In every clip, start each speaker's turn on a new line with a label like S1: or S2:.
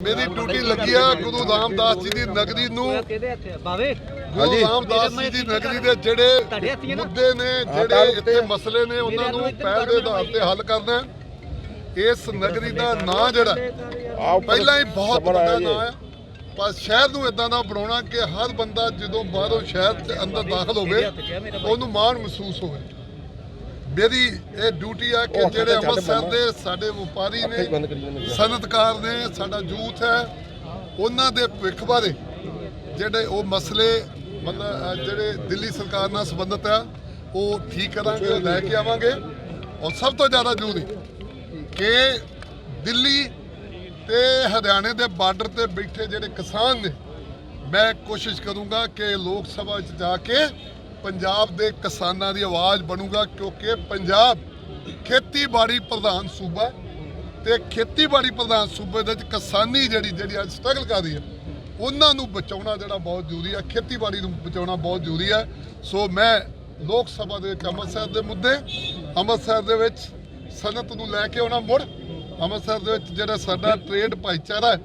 S1: ਮੇਰੀ ਡਿਊਟੀ ਲੱਗੀ ਆ ਗੁਰੂ ਰਾਮਦਾਸ ਜੀ ਦੀ ਨਗਰੀ ਨੂੰ।
S2: ਕਿਹਦੇ ਹੱਥ ਬਾਵੇ?
S1: ਗੁਰੂ ਰਾਮਦਾਸ ਜੀ ਦੀ ਨਗਰੀ ਦੇ ਜਿਹੜੇ? ਮੁੱਦੇ ਨੇ ਜਿਹੜੇ ਇੱਥੇ ਮਸਲੇ ਨੇ ਉਹਨਾਂ ਨੂੰ ਪਹਿਲ ਦੇ ਆਧਾਰ ਤੇ ਹੱਲ ਕਰਨਾ। ਇਸ ਨਗਰੀ ਦਾ ਨਾਂ ਜਿਹੜਾ ਪਹਿਲਾਂ ਹੀ ਬਹੁਤ ਵੱਡਾ ਨਾਂ ਹੈ ਪਰ ਸ਼ਹਿਰ ਨੂੰ ਇਦਾਂ ਦਾ ਬਣਾਉਣਾ ਕਿ ਹਰ ਬੰਦਾ ਜਦੋਂ ਬਾਹਰੋਂ ਸ਼ਹਿਰ ਦੇ ਅੰਦਰ ਦਾਖਲ ਹੋਵੇ ਉਹਨੂੰ ਮਾਣ ਮਹਿਸੂਸ ਹੋਵੇ। ਮੇਰੀ ਇਹ ਡਿਊਟੀ ਆ ਕਿ ਜਿਹੜੇ ਅੰਮ੍ਰਿਤਸਰ ਦੇ ਸਾਡੇ ਵਪਾਰੀ ਨੇ ਸਨਅਤਕਾਰ ਨੇ। ਸਾਡਾ ਯੂਥ ਹੈ ਉਹਨਾਂ ਦੇ ਭਵਿੱਖ ਬਾਰੇ ਜਿਹੜੇ ਉਹ ਮਸਲੇ ਮਤਲਬ ਜਿਹੜੇ ਦਿੱਲੀ ਸਰਕਾਰ ਨਾਲ ਸੰਬੰਧਿਤ ਆ ਉਹ ਠੀਕ ਕਰਾਂਗੇ ਉਹ ਲੈ ਕੇ ਆਵਾਂਗੇ। ਔਰ ਸਭ ਤੋਂ ਜ਼ਿਆਦਾ ਜ਼ਰੂਰੀ ਕਿ ਦਿੱਲੀ ਤੇ ਹਰਿਆਣੇ ਦੇ ਬਾਰਡਰ ਤੇ ਬੈਠੇ ਜਿਹੜੇ ਕਿਸਾਨ ਨੇ ਮੈਂ ਕੋਸ਼ਿਸ਼ ਕਰੂੰਗਾ ਕਿ ਲੋਕ ਸਭਾ ਵਿੱਚ ਜਾ ਕੇ ਪੰਜਾਬ ਦੇ ਕਿਸਾਨਾਂ ਦੀ ਆਵਾਜ਼ ਬਣੂਗਾ ਕਿਉਂਕਿ ਪੰਜਾਬ ਖੇਤੀਬਾੜੀ ਪ੍ਰਧਾਨ ਸੂਬਾ ਤੇ ਖੇਤੀਬਾੜੀ ਪ੍ਰਧਾਨ ਸੂਬੇ ਦੇ ਵਿੱਚ ਕਿਸਾਨੀ ਜਿਹੜੀ ਜਿਹੜੀ ਅੱਜ ਸਟਰਗਲ ਕਰ ਰਹੀ ਹੈ ਉਹਨਾਂ ਨੂੰ ਬਚਾਉਣਾ ਜਿਹੜਾ ਬਹੁਤ ਜ਼ਰੂਰੀ ਹੈ ਖੇਤੀਬਾੜੀ ਨੂੰ ਬਚਾਉਣਾ ਬਹੁਤ ਜ਼ਰੂਰੀ ਹੈ। ਸੋ ਮੈਂ ਲੋਕ ਸਭਾ ਦੇ ਵਿੱਚ ਅੰਮ੍ਰਿਤਸਰ ਦੇ ਮੁੱਦੇ ਅੰਮ੍ਰਿਤਸਰ ਦੇ ਵਿੱਚ ਸਨਅਤ ਨੂੰ ਲੈ ਕੇ ਆਉਣਾ ਮੁੜ ਅੰਮ੍ਰਿਤਸਰ ਦੇ ਵਿੱਚ ਜਿਹੜਾ ਸਾਡਾ ਟ੍ਰੇਡ ਭਾਈਚਾਰਾ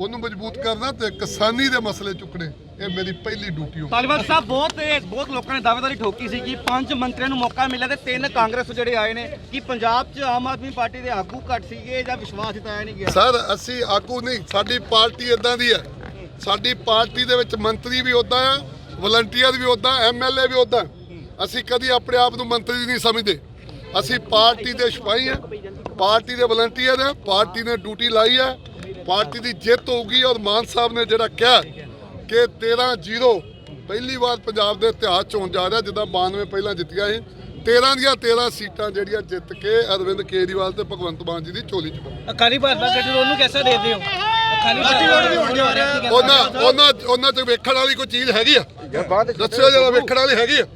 S1: ਉਹਨੂੰ ਮਜ਼ਬੂਤ ਕਰਨਾ ਤੇ ਕਿਸਾਨੀ ਦੇ ਮਸਲੇ ਚੁੱਕਣੇ। ਇਹ ਮੇਰੀ ਪਹਿਲੀ ਡਿਊਟੀ ਹੋਊ
S2: ਤਾਲੀਬਾਨ ਸਾਹਿਬ ਬਹੁਤ ਬਹੁਤ ਲੋਕਾਂ ਨੇ ਦਾਅਵੇਦਾਰੀ ਠੋਕੀ ਸੀ ਕਿ ਪੰਜ ਮੰਤਰੀਆਂ ਨੂੰ ਮੌਕਾ ਮਿਲਿਆ ਤੇ ਤਿੰਨ ਕਾਂਗਰਸ ਜਿਹੜੇ ਆਏ ਨੇ ਕਿ ਪੰਜਾਬ 'ਚ ਆਮ ਆਦਮੀ ਪਾਰਟੀ ਦੇ ਆਗੂ ਘੱਟ ਸੀਗੇ ਜਾਂ ਵਿਸ਼ਵਾਸ ਜਿਤਾਇਆ ਨਹੀਂ ਗਿਆ?
S1: ਸਰ ਅਸੀਂ ਆਗੂ ਨਹੀਂ ਸਾਡੀ ਪਾਰਟੀ ਇਦਾਂ ਦੀ ਹੈ। ਸਾਡੀ ਪਾਰਟੀ ਦੇ ਵਿੱਚ ਮੰਤਰੀ ਵੀ ਉਦਾਂ ਆ ਵਲੰਟੀਅਰ ਵੀ ਉਦਾਂ ਐਮਐਲਏ ਵੀ ਉਦਾਂ ਅਸੀਂ ਕਦੀ ਆਪਣੇ ਆਪ ਨੂੰ ਮੰਤਰੀ ਨਹੀਂ ਸਮਝਦੇ। ਅਸੀਂ ਪਾਰਟੀ ਦੇ ਸਿਪਾਹੀ ਆ ਪਾਰਟੀ ਦੇ ਵਲੰਟੀਅਰ ਆ ਪਾਰਟੀ ਨੇ ਡਿਊਟੀ ਲਾਈ ਹੈ ਪਾਰਟੀ ਦੀ ਜਿੱਤ ਹੋਊਗੀ ਔਰ ਮਾਨ ਸਾਹਿਬ ਨੇ ਜਿਹੜਾ ਕਿਹਾ ਕਿ 13-0 ਪਹਿਲੀ ਵਾਰ ਪੰਜਾਬ ਦੇ ਇਤਿਹਾਸ ਚ ਹੋਣ ਜਾ ਰਿਹਾ ਜਿੱਦਾਂ 92 ਪਹਿਲਾਂ ਜਿੱਤੀਆਂ ਸੀ। 13 ਦੀਆਂ 13 ਸੀਟਾਂ ਜਿਹੜੀਆਂ ਜਿੱਤ ਕੇ ਅਰਵਿੰਦ ਕੇਜਰੀਵਾਲ ਤੇ ਭਗਵੰਤ ਮਾਨ ਜੀ ਦੀ ਝੋਲੀ ਚ ਪਾਉਣ
S2: ਅਕਾਲੀ ਭਾਜਪਾ ਗੱਠਜੋੜ ਨੂੰ ਕਿਵੇਂ ਦੇਖਦੇ ਹੋ ਅਕਾਲੀ ਭਾਜਪਾ
S1: ਉਹਨਾਂ ਉਹਨਾਂ ਉਹਨਾਂ ਚ ਵੇਖਣ ਵਾਲੀ ਕੋਈ ਚੀਜ਼ ਹੈਗੀ ਆ? ਦੱਸਿਓ ਜਰਾ ਵੇਖਣ ਵਾਲੀ ਹੈਗੀ ਆ?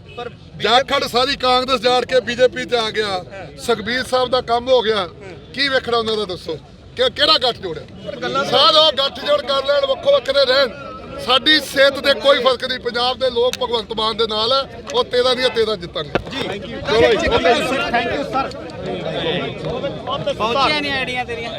S1: ਜਾਖੜ ਸਾਰੀ ਕਾਂਗਰਸ ਜਾੜ ਕੇ ਬੀਜੇਪੀ ਚ ਆ ਗਿਆ। ਸੁਖਬੀਰ ਸਾਹਿਬ ਦਾ ਕੰਮ ਹੋ ਗਿਆ। ਕੀ ਵੇਖਣਾ ਉਹਨਾਂ ਦਾ ਦੱਸੋ? ਕਿ ਕਿਹੜਾ ਗੱਠ ਜੋੜਿਆ ਸਾਰੇ ਉਹ ਗੱਠ ਜੋੜ ਕਰ ਲੈਣ ਵੱਖੋ ਵੱਖਰੇ ਰਹਿਣ। ਸਾਡੀ ਸਿਹਤ ਤੇ ਕੋਈ ਫ਼ਰਕ ਨਹੀਂ। ਪੰਜਾਬ ਦੇ ਲੋਕ ਭਗਵੰਤ ਮਾਨ ਦੇ ਨਾਲ ਹੈ ਉਹ 13 ਦੀਆਂ 13 ਜਿੱਤਾਂਗੇ। ਜੀ। Thank you
S2: thank you sir ਪਹੁੰਚਿਆ ਨਹੀਂ ਆਈਡੀਆਂ ਤੇਰੀਆਂ।